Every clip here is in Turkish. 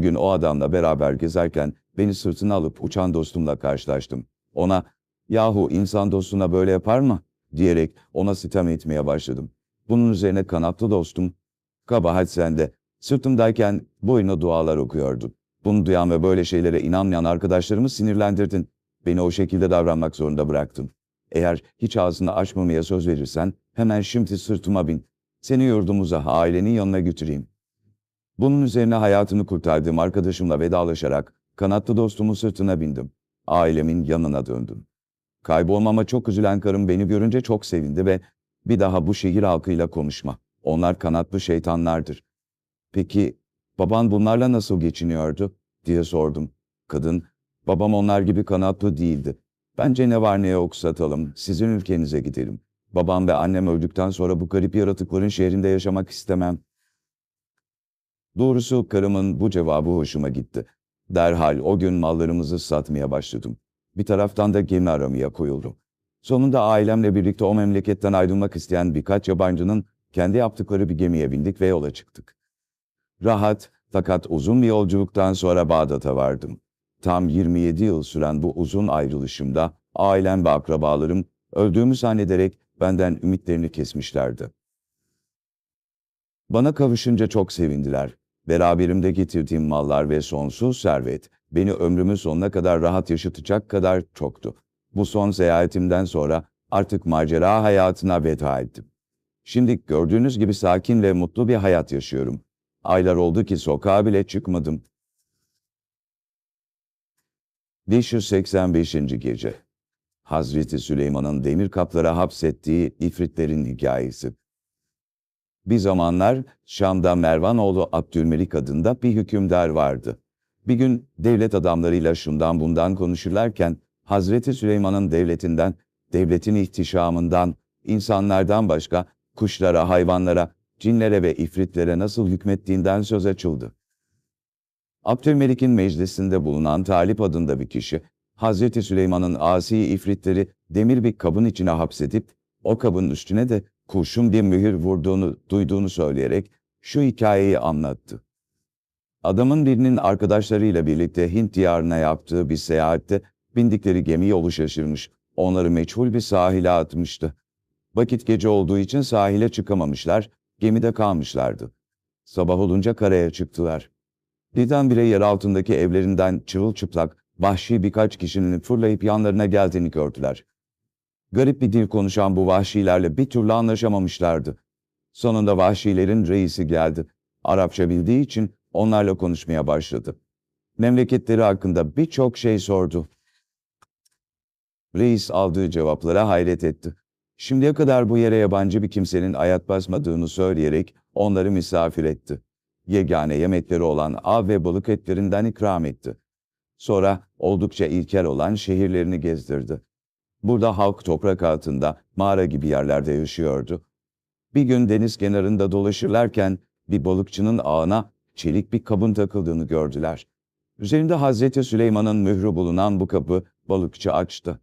O gün o adamla beraber gezerken beni sırtına alıp uçan dostumla karşılaştım. Ona, yahu insan dostuna böyle yapar mı? diyerek ona sitem etmeye başladım. Bunun üzerine kanatlı dostum, kabahat sende, sırtımdayken boyuna dualar okuyordu. Bunu duyan ve böyle şeylere inanmayan arkadaşlarımı sinirlendirdin. Beni o şekilde davranmak zorunda bıraktın. Eğer hiç ağzını açmamaya söz verirsen hemen şimdi sırtıma bin. Seni yurdumuza, ailenin yanına götüreyim. Bunun üzerine hayatını kurtardığım arkadaşımla vedalaşarak kanatlı dostumun sırtına bindim. Ailemin yanına döndüm. Kaybolmama çok üzülen karım beni görünce çok sevindi ve bir daha bu şehir halkıyla konuşma. Onlar kanatlı şeytanlardır. Peki baban bunlarla nasıl geçiniyordu? diye sordum. Kadın, babam onlar gibi kanatlı değildi. Bence ne var ne yok satalım, sizin ülkenize gidelim. Babam ve annem öldükten sonra bu garip yaratıkların şehrinde yaşamak istemem. Doğrusu karımın bu cevabı hoşuma gitti. Derhal o gün mallarımızı satmaya başladım. Bir taraftan da gemi aramaya koyuldum. Sonunda ailemle birlikte o memleketten ayrılmak isteyen birkaç yabancının kendi yaptıkları bir gemiye bindik ve yola çıktık. Rahat fakat uzun bir yolculuktan sonra Bağdat'a vardım. Tam 27 yıl süren bu uzun ayrılışımda ailem ve akrabalarım öldüğümü zannederek benden ümitlerini kesmişlerdi. Bana kavuşunca çok sevindiler. Beraberimde getirdiğim mallar ve sonsuz servet beni ömrümün sonuna kadar rahat yaşatacak kadar çoktu. Bu son seyahatimden sonra artık macera hayatına veda ettim. Şimdi gördüğünüz gibi sakin ve mutlu bir hayat yaşıyorum. Aylar oldu ki sokağa bile çıkmadım. 585. Gece Hazreti Süleyman'ın demir kaplara hapsettiği ifritlerin hikayesi. Bir zamanlar Şam'da Mervanoğlu Abdülmelik adında bir hükümdar vardı. Bir gün devlet adamlarıyla şundan bundan konuşurlarken Hazreti Süleyman'ın devletinden, devletin ihtişamından, insanlardan başka kuşlara, hayvanlara, cinlere ve ifritlere nasıl hükmettiğinden söz açıldı. Abdülmelik'in meclisinde bulunan Talip adında bir kişi, Hazreti Süleyman'ın asi ifritleri demir bir kabın içine hapsedip, o kabın üstüne de kurşun bir mühür vurduğunu duyduğunu söyleyerek şu hikayeyi anlattı. Adamın birinin arkadaşlarıyla birlikte Hint diyarına yaptığı bir seyahatte bindikleri gemi yolu şaşırmış, onları meçhul bir sahile atmıştı. Vakit gece olduğu için sahile çıkamamışlar, gemide kalmışlardı. Sabah olunca karaya çıktılar. Birdenbire yer altındaki evlerinden çırılçıplak, vahşi birkaç kişinin fırlayıp yanlarına geldiğini gördüler. Garip bir dil konuşan bu vahşilerle bir türlü anlaşamamışlardı. Sonunda vahşilerin reisi geldi. Arapça bildiği için onlarla konuşmaya başladı. Memleketleri hakkında birçok şey sordu. Reis aldığı cevaplara hayret etti. Şimdiye kadar bu yere yabancı bir kimsenin ayak basmadığını söyleyerek onları misafir etti. Yegane yemekleri olan av ve balık etlerinden ikram etti. Sonra oldukça ilkel olan şehirlerini gezdirdi. Burada halk toprak altında, mağara gibi yerlerde yaşıyordu. Bir gün deniz kenarında dolaşırlarken bir balıkçının ağına çelik bir kabın takıldığını gördüler. Üzerinde Hazreti Süleyman'ın mührü bulunan bu kapı balıkçı açtı.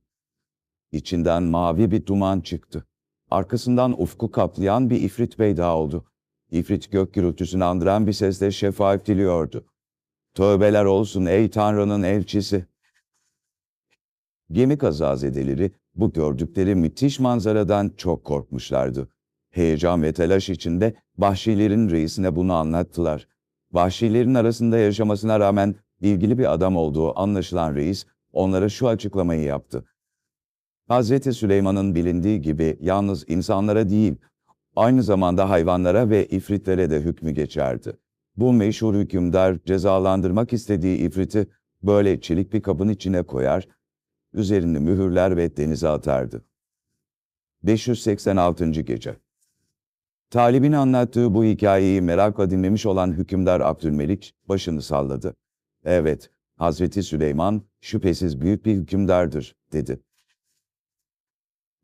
İçinden mavi bir duman çıktı. Arkasından ufku kaplayan bir ifrit peyda oldu. İfrit gök gürültüsünü andıran bir sesle şefaat diliyordu. Tövbeler olsun ey Tanrı'nın elçisi. Gemi kazazedeleri bu gördükleri müthiş manzaradan çok korkmuşlardı. Heyecan ve telaş içinde Vahşilerin reisine bunu anlattılar. Vahşilerin arasında yaşamasına rağmen ilgili bir adam olduğu anlaşılan reis onlara şu açıklamayı yaptı. Hazreti Süleyman'ın bilindiği gibi yalnız insanlara değil, aynı zamanda hayvanlara ve ifritlere de hükmü geçerdi. Bu meşhur hükümdar cezalandırmak istediği ifriti böyle çelik bir kabın içine koyar, üzerini mühürler ve denize atardı. 586. Gece Talib'in anlattığı bu hikayeyi merakla dinlemiş olan hükümdar Abdülmelik başını salladı. Evet, Hazreti Süleyman şüphesiz büyük bir hükümdardır, dedi.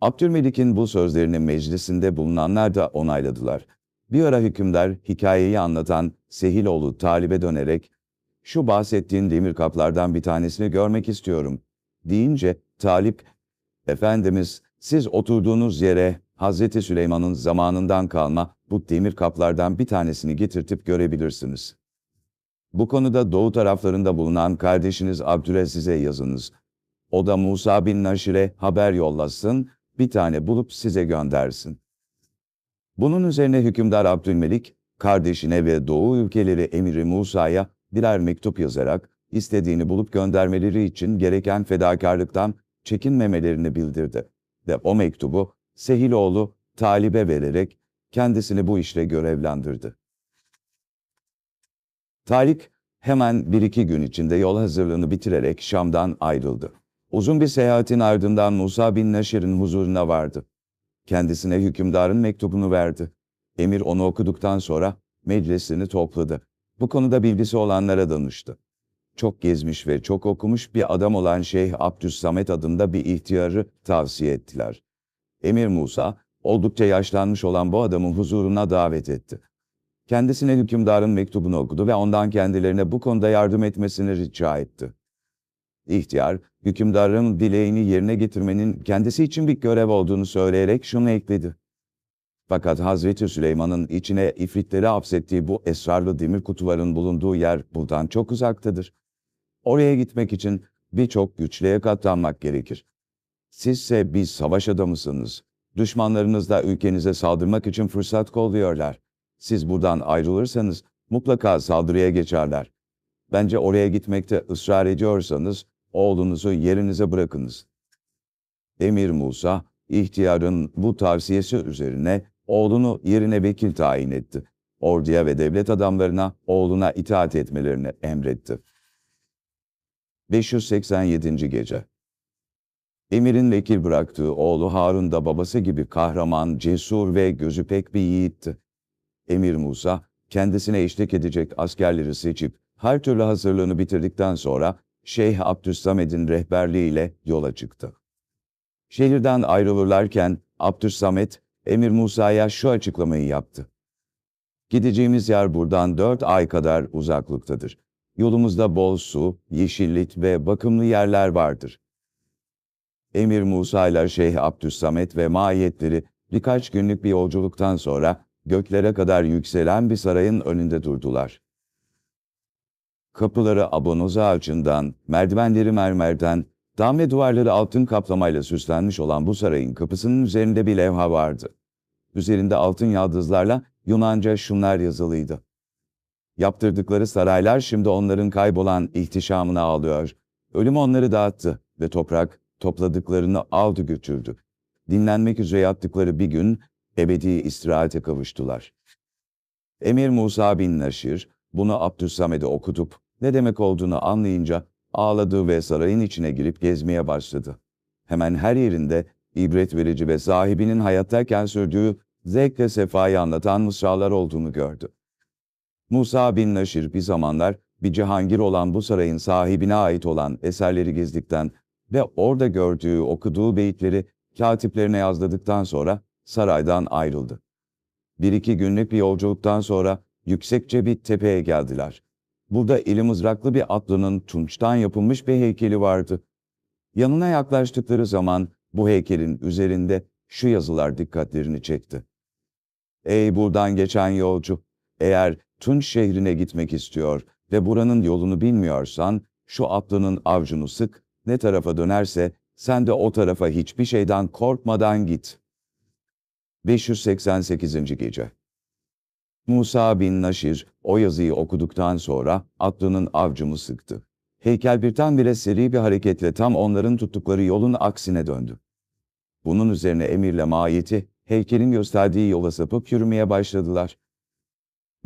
Abdülmelik'in bu sözlerini meclisinde bulunanlar da onayladılar. Bir ara hükümdar hikayeyi anlatan Sehiloğlu Talib'e dönerek, şu bahsettiğin demir kaplardan bir tanesini görmek istiyorum, deyince Talip, Efendimiz siz oturduğunuz yere Hazreti Süleyman'ın zamanından kalma bu demir kaplardan bir tanesini getirtip görebilirsiniz. Bu konuda doğu taraflarında bulunan kardeşiniz Abdülaziz'e yazınız. O da Musa bin Naşir'e haber yollasın, bir tane bulup size göndersin. Bunun üzerine hükümdar Abdülmelik, kardeşine ve Doğu ülkeleri emiri Musa'ya birer mektup yazarak istediğini bulup göndermeleri için gereken fedakarlıktan çekinmemelerini bildirdi ve o mektubu Sehiloğlu Talib'e vererek kendisini bu işle görevlendirdi. Talik hemen bir iki gün içinde yol hazırlığını bitirerek Şam'dan ayrıldı. Uzun bir seyahatin ardından Musa bin Neşir'in huzuruna vardı. Kendisine hükümdarın mektubunu verdi. Emir onu okuduktan sonra meclisini topladı. Bu konuda bilgisi olanlara danıştı. Çok gezmiş ve çok okumuş bir adam olan Şeyh Abdüssamet adında bir ihtiyarı tavsiye ettiler. Emir Musa, oldukça yaşlanmış olan bu adamı huzuruna davet etti. Kendisine hükümdarın mektubunu okudu ve ondan kendilerine bu konuda yardım etmesini rica etti. İhtiyar, hükümdarın dileğini yerine getirmenin kendisi için bir görev olduğunu söyleyerek şunu ekledi. Fakat Hazreti Süleyman'ın içine ifritleri hapsettiği bu esrarlı demir kutuların bulunduğu yer buradan çok uzaktadır. Oraya gitmek için birçok güçlüğe katlanmak gerekir. Sizse bir savaş adamısınız. Düşmanlarınız da ülkenize saldırmak için fırsat kolluyorlar. Siz buradan ayrılırsanız mutlaka saldırıya geçerler. Bence oraya gitmekte ısrar ediyorsanız oğlunuzu yerinize bırakınız. Emir Musa, ihtiyarın bu tavsiyesi üzerine oğlunu yerine vekil tayin etti. Orduya ve devlet adamlarına oğluna itaat etmelerini emretti. 587. Gece Emir'in vekil bıraktığı oğlu Harun da babası gibi kahraman, cesur ve gözü pek bir yiğitti. Emir Musa, kendisine eşlik edecek askerleri seçip her türlü hazırlığını bitirdikten sonra Şeyh Abdüssamed'in rehberliğiyle yola çıktı. Şehirden ayrılırlarken Abdüssamed, Emir Musa'ya şu açıklamayı yaptı. Gideceğimiz yer buradan dört ay kadar uzaklıktadır. Yolumuzda bol su, yeşillik ve bakımlı yerler vardır. Emir Musa ile Şeyh Abdüssamet ve mahiyetleri birkaç günlük bir yolculuktan sonra göklere kadar yükselen bir sarayın önünde durdular. Kapıları abonoz ağacından, merdivenleri mermerden, dam ve duvarları altın kaplamayla süslenmiş olan bu sarayın kapısının üzerinde bir levha vardı. Üzerinde altın yaldızlarla Yunanca şunlar yazılıydı. Yaptırdıkları saraylar şimdi onların kaybolan ihtişamını ağlıyor. Ölüm onları dağıttı ve toprak topladıklarını aldı götürdü. Dinlenmek üzere yattıkları bir gün ebedi istirahate kavuştular. Emir Musa bin Naşir bunu Abdüssamed'e okutup ne demek olduğunu anlayınca ağladı ve sarayın içine girip gezmeye başladı. Hemen her yerinde ibret verici ve sahibinin hayattayken sürdüğü zevkle sefayı anlatan mısralar olduğunu gördü. Musa bin Naşir bir zamanlar bir cihangir olan bu sarayın sahibine ait olan eserleri gezdikten ve orada gördüğü, okuduğu beyitleri katiplerine yazladıktan sonra saraydan ayrıldı. Bir iki günlük bir yolculuktan sonra yüksekçe bir tepeye geldiler. Burada eli mızraklı bir atlının tunçtan yapılmış bir heykeli vardı. Yanına yaklaştıkları zaman bu heykelin üzerinde şu yazılar dikkatlerini çekti. Ey buradan geçen yolcu! Eğer Tunç şehrine gitmek istiyor ve buranın yolunu bilmiyorsan, şu atlının avcunu sık, ne tarafa dönerse sen de o tarafa hiçbir şeyden korkmadan git. 588. Gece Musa bin Naşir o yazıyı okuduktan sonra atlının avcımı sıktı. Heykel birdenbire seri bir hareketle tam onların tuttukları yolun aksine döndü. Bunun üzerine emirle mahiyeti heykelin gösterdiği yola sapıp yürümeye başladılar.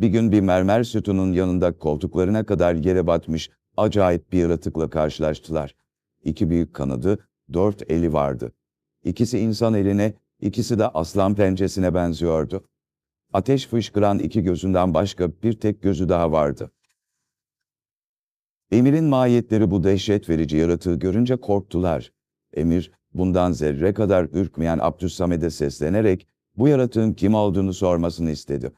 Bir gün bir mermer sütunun yanında koltuklarına kadar yere batmış acayip bir yaratıkla karşılaştılar. İki büyük kanadı, dört eli vardı. İkisi insan eline, ikisi de aslan pençesine benziyordu. Ateş fışkıran iki gözünden başka bir tek gözü daha vardı. Emir'in mahiyetleri bu dehşet verici yaratığı görünce korktular. Emir, bundan zerre kadar ürkmeyen Abdüssamed'e seslenerek bu yaratığın kim olduğunu sormasını istedi.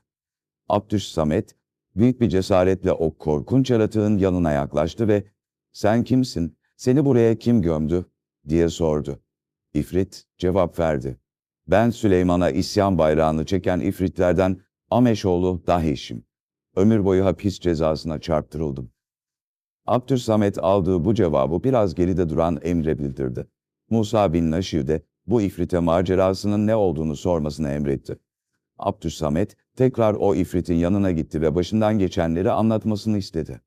Abdüssamed, büyük bir cesaretle o korkunç yaratığın yanına yaklaştı ve ''Sen kimsin, seni buraya kim gömdü?'' diye sordu. İfrit cevap verdi. Ben Süleyman'a isyan bayrağını çeken ifritlerden Ameşoğlu Dahiş'im. ömür boyu hapis cezasına çarptırıldım. Abdülsamet aldığı bu cevabı biraz geride duran Emre bildirdi. Musa bin Naşir de bu ifrite macerasının ne olduğunu sormasını emretti. Abdülsamet tekrar o ifritin yanına gitti ve başından geçenleri anlatmasını istedi.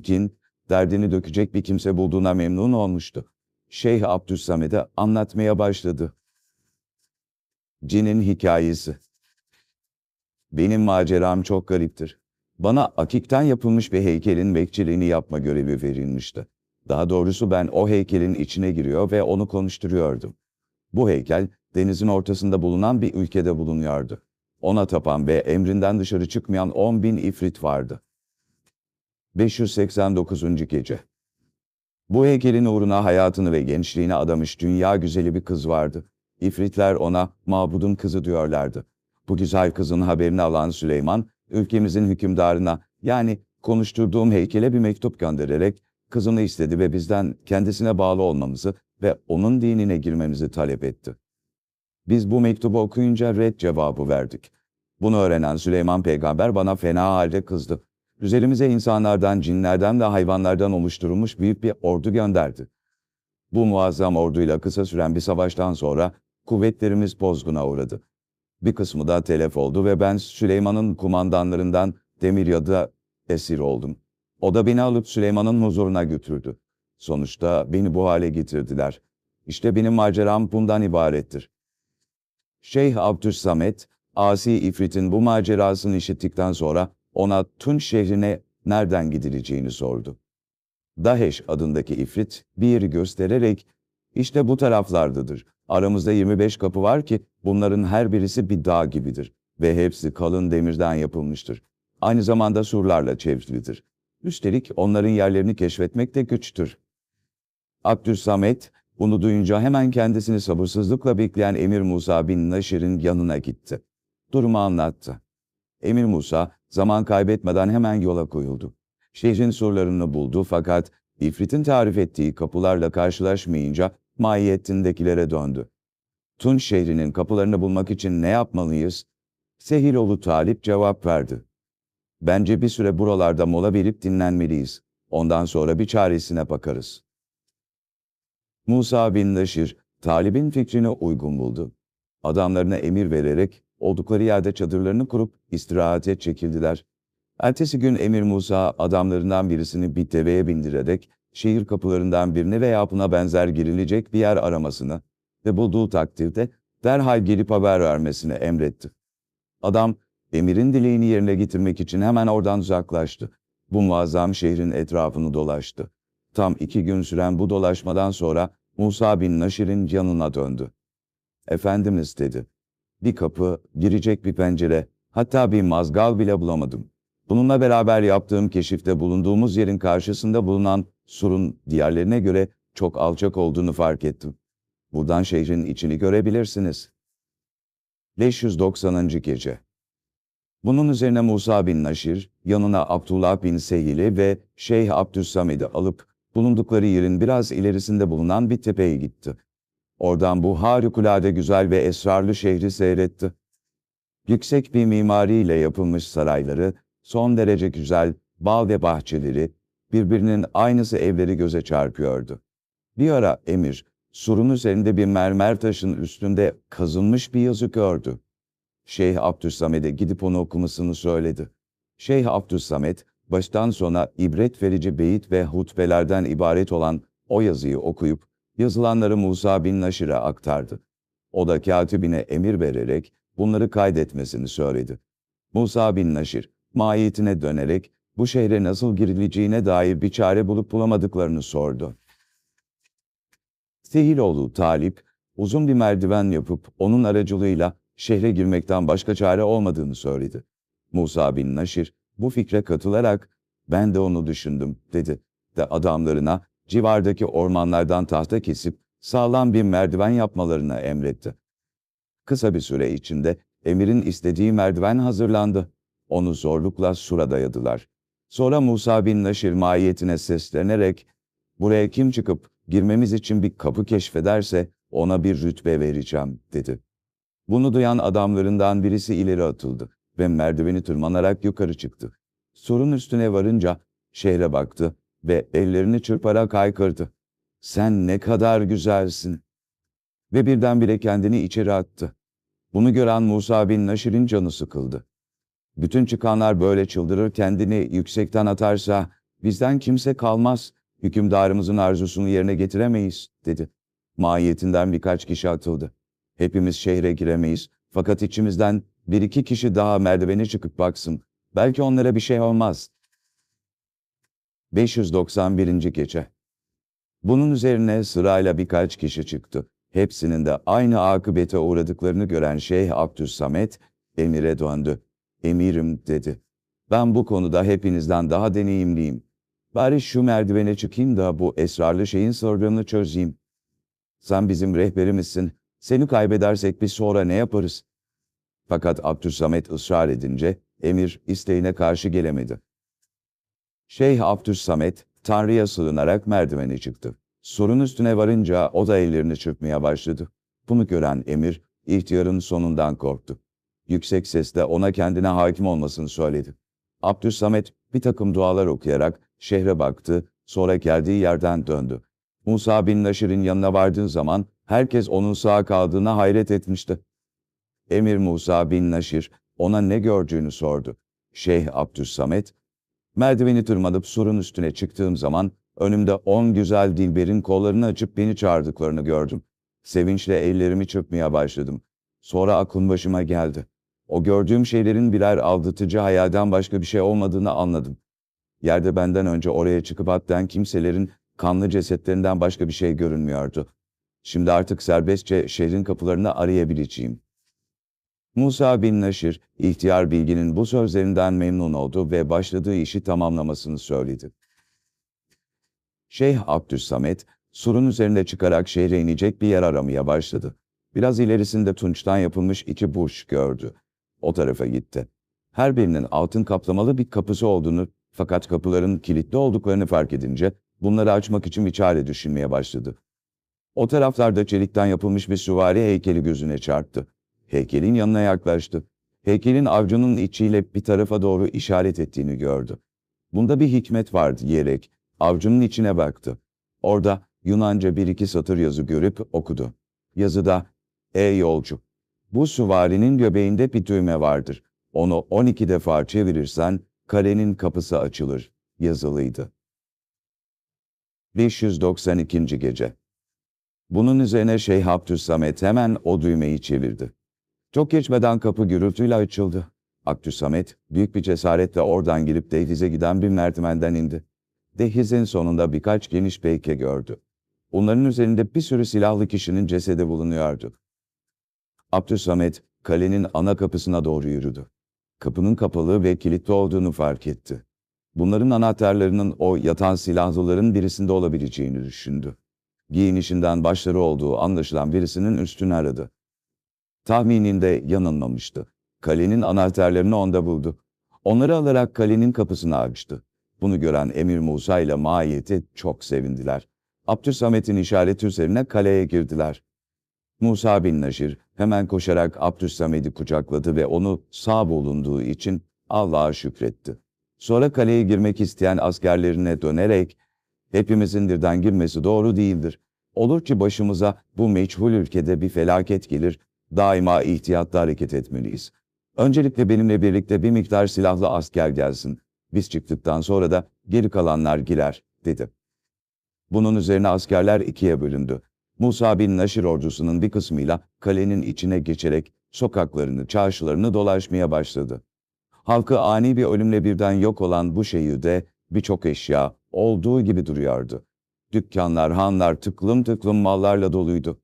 Cin, derdini dökecek bir kimse bulduğuna memnun olmuştu. Şeyh Abdülsamet'e anlatmaya başladı. Cin'in hikayesi Benim maceram çok gariptir. Bana akikten yapılmış bir heykelin bekçiliğini yapma görevi verilmişti. Daha doğrusu ben o heykelin içine giriyor ve onu konuşturuyordum. Bu heykel, denizin ortasında bulunan bir ülkede bulunuyordu. Ona tapan ve emrinden dışarı çıkmayan 10 bin ifrit vardı. 589. Gece Bu heykelin uğruna hayatını ve gençliğini adamış dünya güzeli bir kız vardı. İfritler ona mabudun kızı diyorlardı. Bu güzel kızın haberini alan Süleyman, ülkemizin hükümdarına yani konuşturduğum heykele bir mektup göndererek kızını istedi ve bizden kendisine bağlı olmamızı ve onun dinine girmemizi talep etti. Biz bu mektubu okuyunca red cevabı verdik. Bunu öğrenen Süleyman peygamber bana fena halde kızdı. Üzerimize insanlardan, cinlerden ve hayvanlardan oluşturulmuş büyük bir ordu gönderdi. Bu muazzam orduyla kısa süren bir savaştan sonra kuvvetlerimiz bozguna uğradı. Bir kısmı da telef oldu ve ben Süleyman'ın kumandanlarından Demirya'da esir oldum. O da beni alıp Süleyman'ın huzuruna götürdü. Sonuçta beni bu hale getirdiler. İşte benim maceram bundan ibarettir. Şeyh Abdüssamet, Asi İfrit'in bu macerasını işittikten sonra ona Tunç şehrine nereden gidileceğini sordu. Daheş adındaki İfrit bir yeri göstererek işte bu taraflardadır. Aramızda 25 kapı var ki bunların her birisi bir dağ gibidir ve hepsi kalın demirden yapılmıştır. Aynı zamanda surlarla çevrilidir. Üstelik onların yerlerini keşfetmek de güçtür. Abdülsamet bunu duyunca hemen kendisini sabırsızlıkla bekleyen Emir Musa bin Naşir'in yanına gitti. Durumu anlattı. Emir Musa zaman kaybetmeden hemen yola koyuldu. Şehrin surlarını buldu fakat İfrit'in tarif ettiği kapılarla karşılaşmayınca mahiyetindekilere döndü. Tunç şehrinin kapılarını bulmak için ne yapmalıyız? Sehiroğlu Talip cevap verdi. Bence bir süre buralarda mola verip dinlenmeliyiz. Ondan sonra bir çaresine bakarız. Musa bin Naşir, Talib'in fikrini uygun buldu. Adamlarına emir vererek oldukları yerde çadırlarını kurup istirahate çekildiler. Ertesi gün Emir Musa adamlarından birisini bir deveye bindirerek şehir kapılarından birine veya buna benzer girilecek bir yer aramasını ve bulduğu takdirde derhal gelip haber vermesini emretti. Adam, emirin dileğini yerine getirmek için hemen oradan uzaklaştı. Bu muazzam şehrin etrafını dolaştı. Tam iki gün süren bu dolaşmadan sonra Musa bin Naşir'in yanına döndü. Efendimiz dedi, bir kapı, girecek bir pencere, hatta bir mazgal bile bulamadım. Bununla beraber yaptığım keşifte bulunduğumuz yerin karşısında bulunan surun diğerlerine göre çok alçak olduğunu fark ettim. Buradan şehrin içini görebilirsiniz. 590. Gece Bunun üzerine Musa bin Naşir, yanına Abdullah bin Sehil'i ve Şeyh Abdüssamed'i alıp bulundukları yerin biraz ilerisinde bulunan bir tepeye gitti. Oradan bu harikulade güzel ve esrarlı şehri seyretti. Yüksek bir mimariyle yapılmış sarayları, son derece güzel bal ve bahçeleri, birbirinin aynısı evleri göze çarpıyordu. Bir ara emir, surun üzerinde bir mermer taşın üstünde kazınmış bir yazı gördü. Şeyh Abdüssamed'e gidip onu okumasını söyledi. Şeyh Abdüssamed, baştan sona ibret verici beyit ve hutbelerden ibaret olan o yazıyı okuyup, yazılanları Musa bin Naşir'e aktardı. O da katibine emir vererek bunları kaydetmesini söyledi. Musa bin Naşir, mahiyetine dönerek bu şehre nasıl girileceğine dair bir çare bulup bulamadıklarını sordu. Sehiloğlu Talip, uzun bir merdiven yapıp onun aracılığıyla şehre girmekten başka çare olmadığını söyledi. Musa bin Naşir bu fikre katılarak ben de onu düşündüm dedi de adamlarına civardaki ormanlardan tahta kesip sağlam bir merdiven yapmalarını emretti. Kısa bir süre içinde emirin istediği merdiven hazırlandı. Onu zorlukla sura dayadılar. Sonra Musa bin Naşir mahiyetine seslenerek, buraya kim çıkıp girmemiz için bir kapı keşfederse ona bir rütbe vereceğim, dedi. Bunu duyan adamlarından birisi ileri atıldı ve merdiveni tırmanarak yukarı çıktı. Surun üstüne varınca şehre baktı ve ellerini çırparak haykırdı. Sen ne kadar güzelsin. Ve birdenbire kendini içeri attı. Bunu gören Musa bin Naşir'in canı sıkıldı. Bütün çıkanlar böyle çıldırır kendini yüksekten atarsa bizden kimse kalmaz, hükümdarımızın arzusunu yerine getiremeyiz, dedi. Mahiyetinden birkaç kişi atıldı. Hepimiz şehre giremeyiz fakat içimizden bir iki kişi daha merdivene çıkıp baksın. Belki onlara bir şey olmaz. 591. Gece Bunun üzerine sırayla birkaç kişi çıktı. Hepsinin de aynı akıbete uğradıklarını gören Şeyh Abdüssamet, emire döndü. Emirim dedi. Ben bu konuda hepinizden daha deneyimliyim. Bari şu merdivene çıkayım da bu esrarlı şeyin sırrını çözeyim. Sen bizim rehberimizsin. Seni kaybedersek biz sonra ne yaparız? Fakat Abdüssamet ısrar edince emir isteğine karşı gelemedi. Şeyh Abdüssamet Tanrı'ya sığınarak merdivene çıktı. Sorun üstüne varınca o da ellerini çırpmaya başladı. Bunu gören emir ihtiyarın sonundan korktu. Yüksek sesle ona kendine hakim olmasını söyledi. Abdüssamet bir takım dualar okuyarak şehre baktı, sonra geldiği yerden döndü. Musa bin Naşir'in yanına vardığı zaman herkes onun sağ kaldığına hayret etmişti. Emir Musa bin Naşir ona ne gördüğünü sordu. Şeyh Abdüssamet, merdiveni tırmanıp surun üstüne çıktığım zaman önümde on güzel dilberin kollarını açıp beni çağırdıklarını gördüm. Sevinçle ellerimi çırpmaya başladım. Sonra aklım başıma geldi. O gördüğüm şeylerin birer aldatıcı hayalden başka bir şey olmadığını anladım. Yerde benden önce oraya çıkıp atlayan kimselerin kanlı cesetlerinden başka bir şey görünmüyordu. Şimdi artık serbestçe şehrin kapılarını arayabileceğim. Musa bin Naşir, ihtiyar bilginin bu sözlerinden memnun oldu ve başladığı işi tamamlamasını söyledi. Şeyh Abdüssamet, surun üzerinde çıkarak şehre inecek bir yer aramaya başladı. Biraz ilerisinde tunçtan yapılmış iki burç gördü. O tarafa gitti. Her birinin altın kaplamalı bir kapısı olduğunu fakat kapıların kilitli olduklarını fark edince bunları açmak için bir çare düşünmeye başladı. O taraflarda çelikten yapılmış bir süvari heykeli gözüne çarptı. Heykelin yanına yaklaştı. Heykelin avcunun içiyle bir tarafa doğru işaret ettiğini gördü. Bunda bir hikmet var diyerek avcunun içine baktı. Orada Yunanca bir iki satır yazı görüp okudu. Yazıda, Ey yolcu, bu süvarinin göbeğinde bir düğme vardır. Onu 12 defa çevirirsen kalenin kapısı açılır. Yazılıydı. 592. Gece Bunun üzerine Şeyh Abdüssamet hemen o düğmeyi çevirdi. Çok geçmeden kapı gürültüyle açıldı. Abdüssamet büyük bir cesaretle oradan girip dehlize giden bir merdivenden indi. Dehlizin sonunda birkaç geniş peyke gördü. Onların üzerinde bir sürü silahlı kişinin cesedi bulunuyordu. Abdüssamet kalenin ana kapısına doğru yürüdü. Kapının kapalı ve kilitli olduğunu fark etti. Bunların anahtarlarının o yatan silahlıların birisinde olabileceğini düşündü. Giyinişinden başları olduğu anlaşılan birisinin üstünü aradı. Tahmininde yanılmamıştı. Kalenin anahtarlarını onda buldu. Onları alarak kalenin kapısını açtı. Bunu gören Emir Musa ile Maiyeti çok sevindiler. Abdüsamet'in işareti üzerine kaleye girdiler. Musa bin Naşir hemen koşarak Abdüssamed'i kucakladı ve onu sağ bulunduğu için Allah'a şükretti. Sonra kaleye girmek isteyen askerlerine dönerek, hepimizin birden girmesi doğru değildir. Olur ki başımıza bu meçhul ülkede bir felaket gelir, daima ihtiyatlı hareket etmeliyiz. Öncelikle benimle birlikte bir miktar silahlı asker gelsin. Biz çıktıktan sonra da geri kalanlar girer, dedi. Bunun üzerine askerler ikiye bölündü. Musa bin Naşir ordusunun bir kısmıyla kalenin içine geçerek sokaklarını, çarşılarını dolaşmaya başladı. Halkı ani bir ölümle birden yok olan bu şehirde birçok eşya olduğu gibi duruyordu. Dükkanlar, hanlar tıklım tıklım mallarla doluydu.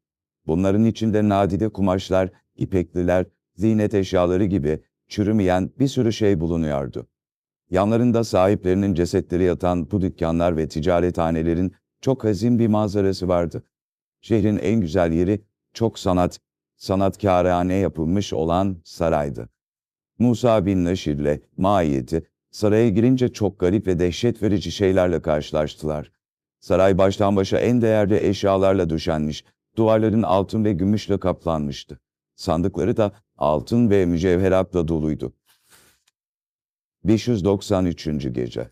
Bunların içinde nadide kumaşlar, ipekliler, ziynet eşyaları gibi çürümeyen bir sürü şey bulunuyordu. Yanlarında sahiplerinin cesetleri yatan bu dükkanlar ve ticarethanelerin çok hazin bir manzarası vardı. Şehrin en güzel yeri çok sanat, sanatkârane yapılmış olan saraydı. Musa bin Naşir ile Maiyeti saraya girince çok garip ve dehşet verici şeylerle karşılaştılar. Saray baştan başa en değerli eşyalarla döşenmiş, Duvarların altın ve gümüşle kaplanmıştı. Sandıkları da altın ve mücevheratla doluydu. 593. Gece